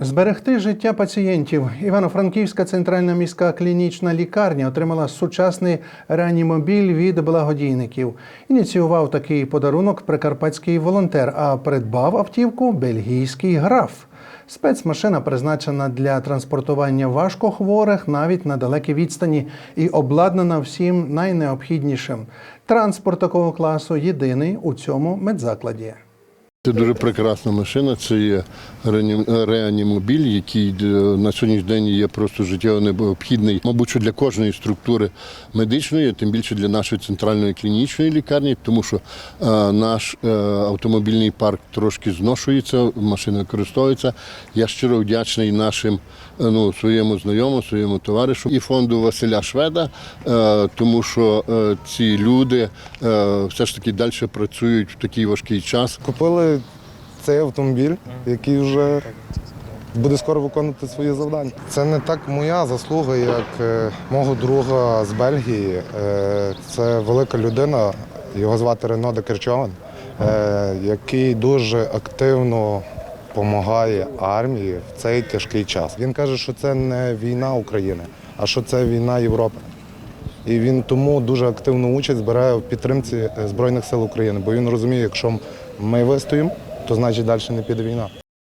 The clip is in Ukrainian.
Зберегти життя пацієнтів. Івано-Франківська центральна міська клінічна лікарня отримала сучасний реанімобіль від благодійників. Ініціював такий подарунок прикарпатський волонтер, а придбав автівку бельгійський граф. Спецмашина призначена для транспортування важкохворих навіть на далекій відстані і обладнана всім найнеобхіднішим. Транспорт такого класу єдиний у цьому медзакладі. Це дуже прекрасна машина. Це є реанімобіль, який е, на сьогоднішній день є просто життєво необхідний, мабуть, для кожної структури медичної, тим більше для нашої центральної клінічної лікарні, тому що е, наш е, автомобільний парк трошки зношується, машини використовуються. Я щиро вдячний нашим ну, своєму знайомому, своєму товаришу і фонду Василя Шведа, тому що ці люди все ж таки далі працюють в такий важкий час. Купили цей автомобіль, який вже буде скоро виконувати свої завдання. Це не так моя заслуга, як е, мого друга з Бельгії. Е, Це велика людина, його звати Рено Декерчован, е, який дуже активно допомагає армії в цей тяжкий час. Він каже, що це не війна України, а що це війна Європи. І він тому дуже активну участь збирає в підтримці Збройних сил України, бо він розуміє, якщо ми вистоїмо, то значить далі не піде війна.